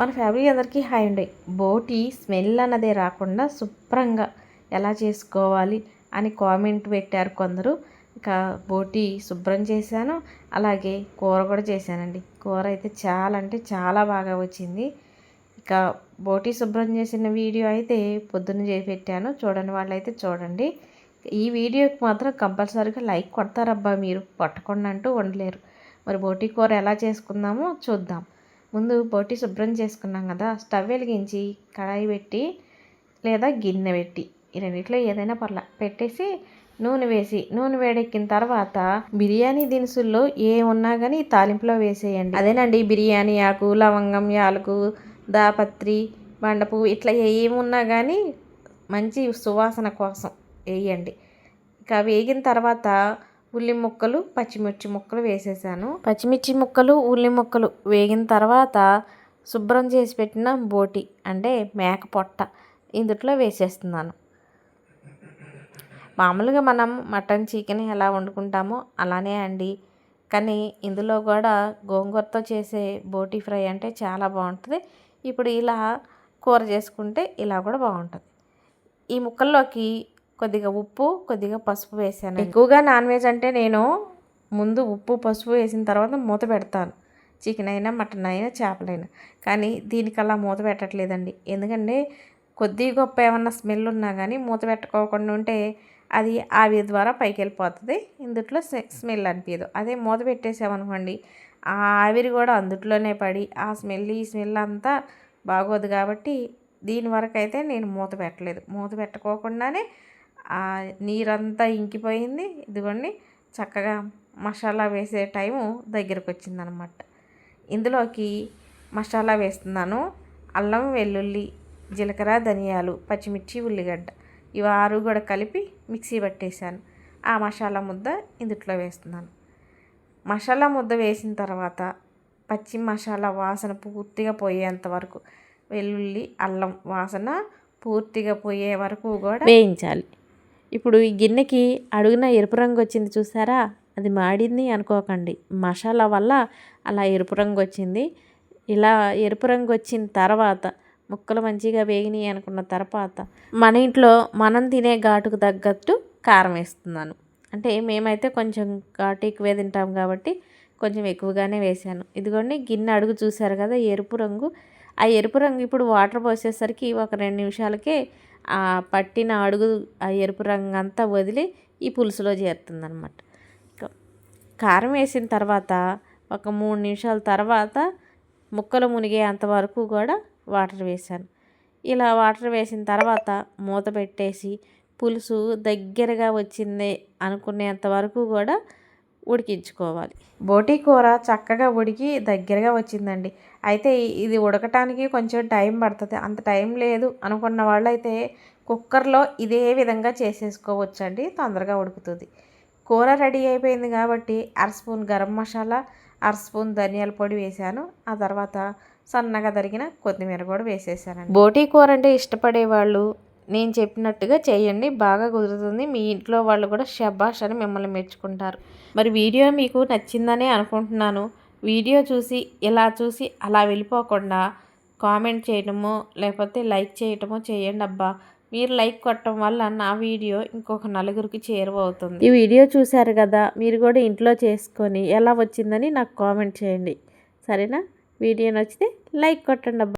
మన ఫ్యామిలీ అందరికీ హాయ్ ఉండే బోటి స్మెల్ అన్నదే రాకుండా శుభ్రంగా ఎలా చేసుకోవాలి అని కామెంట్ పెట్టారు కొందరు. ఇంకా బోటి శుభ్రం చేశాను అలాగే కూర కూడా చేశానండి. కూర అయితే చాలా అంటే చాలా బాగా వచ్చింది. ఇక బోటి శుభ్రం చేసిన వీడియో అయితే పొద్దున్న చేసి పెట్టాను చూడని వాళ్ళైతే చూడండి. ఈ వీడియోకి మాత్రం కంపల్సరీగా లైక్ కొడతారబ్బా మీరు. పట్టకుండా అంటూ ఉండలేరు. మరి బోటి కూర ఎలా చేసుకుందామో చూద్దాం. ముందు బోటి శుభ్రం చేసుకున్నాం కదా స్టవ్ వెలిగించి కడాయి పెట్టి లేదా గిన్నె పెట్టి ఈ రెండిట్లో ఏదైనా పర్లా పెట్టేసి నూనె వేసి నూనె వేడెక్కిన తర్వాత బిర్యానీ దినుసుల్లో ఏమున్నా కానీ తాలింపులో వేసేయండి. అదేనండి బిర్యానీ ఆకు లవంగం యాలకు దాపత్రి బండపు ఇట్లా ఏమున్నా కానీ మంచి సువాసన కోసం వేయండి. ఇక వేగిన తర్వాత ఉల్లి ముక్కలు పచ్చిమిర్చి ముక్కలు వేసేసాను. పచ్చిమిర్చి ముక్కలు ఉల్లి ముక్కలు వేగిన తర్వాత శుభ్రం చేసి పెట్టిన బోటి అంటే మేక పొట్ట ఇందుట్లో వేసేస్తున్నాను. మామూలుగా మనం మటన్ చికెన్ ఎలా వండుకుంటామో అలానే అండి. కానీ ఇందులో కూడా గోంగూరతో చేసే బోటి ఫ్రై అంటే చాలా బాగుంటుంది. ఇప్పుడు ఇలా కూర చేసుకుంటే ఇలా కూడా బాగుంటుంది. ఈ ముక్కల్లోకి కొద్దిగా ఉప్పు కొద్దిగా పసుపు వేసాను ఎక్కువగా నాన్ వెజ్ అంటే నేను ముందు ఉప్పు పసుపు వేసిన తర్వాత మూత పెడతాను. చికెన్ అయినా మటన్ అయినా చేపలైనా. కానీ దీనికి అలా మూత పెట్టట్లేదండి. ఎందుకంటే కొద్ది గొప్ప ఏమన్నా స్మెల్ ఉన్నా కానీ మూత పెట్టుకోకుండా ఉంటే అది ఆవిరి ద్వారా పైకి వెళ్ళిపోతుంది ఇందుట్లో స్మెల్ అనిపించదు అదే మూత పెట్టేసామనుకోండి ఆ ఆవిరి కూడా అందుట్లోనే పడి ఆ స్మెల్ ఈ స్మెల్ అంతా బాగోదు కాబట్టి దీని వరకు అయితే నేను మూత పెట్టలేదు. మూత పెట్టుకోకుండానే నీరంతా ఇంకిపోయింది. ఇదిగోండి చక్కగా మసాలా వేసే టైము దగ్గరకు వచ్చిందనమాట ఇందులోకి మసాలా వేస్తున్నాను. అల్లం వెల్లుల్లి జీలకర్ర ధనియాలు పచ్చిమిర్చి ఉల్లిగడ్డ ఇవి ఆరు కూడా కలిపి మిక్సీ పట్టేశాను. ఆ మసాలా ముద్ద ఇందుట్లో వేస్తున్నాను. మసాలా ముద్ద వేసిన తర్వాత పచ్చి మసాలా వాసన పూర్తిగా పోయేంత వరకు వెల్లుల్లి అల్లం వాసన పూర్తిగా పోయే వరకు కూడా వేయించాలి. ఇప్పుడు ఈ గిన్నెకి అడుగున ఎరుపు రంగు వచ్చింది చూసారా? అది మాడింది అనుకోకండి. మసాలా వల్ల అలా ఎరుపు రంగు వచ్చింది. ఇలా ఎరుపు రంగు వచ్చిన తర్వాత ముక్కలు మంచిగా వేగినాయి అనుకున్న తర్వాత మన ఇంట్లో మనం తినే ఘాటుకు తగ్గట్టు కారం వేస్తున్నాను. అంటే మేమైతే కొంచెం ఘాటు ఎక్కువే తింటాం కాబట్టి కొంచెం ఎక్కువగానే వేసాను ఇదిగోండి గిన్నె అడుగు చూశారు కదా ఎరుపు రంగు. ఆ ఎరుపు రంగు ఇప్పుడు వాటర్ పోసేసరికి ఒక రెండు నిమిషాలకే పట్టిన అడుగు ఆ ఎరుపు రంగు అంతా వదిలి ఈ పులుసులో చేరుతుంది అనమాట కారం వేసిన తర్వాత ఒక మూడు నిమిషాల తర్వాత ముక్కలు మునిగే అంతవరకు కూడా వాటర్ వేసాను ఇలా వాటర్ వేసిన తర్వాత మూత పెట్టేసి పులుసు దగ్గరగా వచ్చింది అనుకునేంత వరకు కూడా ఉడికించుకోవాలి. బోటి కూర చక్కగా ఉడికి దగ్గరగా వచ్చిందండి. అయితే ఇది ఉడకటానికి కొంచెం టైం పడుతుంది. అంత టైం లేదు అనుకున్న వాళ్ళైతే కుక్కర్లో ఇదే విధంగా చేసేసుకోవచ్చు అండి తొందరగా ఉడుకుతుంది. కూర రెడీ అయిపోయింది కాబట్టి అర స్పూన్ గరం మసాలా అర స్పూన్ ధనియాల పొడి వేసాను ఆ తర్వాత సన్నగా తరిగిన కొత్తిమీర కూడా వేసేసాను బోటీ కూర అంటే ఇష్టపడే వాళ్ళు నేను చెప్పినట్టుగా చేయండి. బాగా కుదురుతుంది. మీ ఇంట్లో వాళ్ళు కూడా షబాష్ అని మిమ్మల్ని మెచ్చుకుంటారు. మరి వీడియో మీకు నచ్చిందని అనుకుంటున్నాను. వీడియో చూసి ఇలా చూసి అలా వెళ్ళిపోకుండా కామెంట్ చేయడము లేకపోతే లైక్ చేయటము చేయండి అబ్బా. మీరు లైక్ కొట్టడం వల్ల నా వీడియో ఇంకొక నలుగురికి చేరువవుతుంది. ఈ వీడియో చూశారు కదా మీరు కూడా ఇంట్లో చేసుకొని ఎలా వచ్చిందని నాకు కామెంట్ చేయండి. సరేనా? వీడియో నచ్చితే లైక్ కొట్టండి అబ్బా.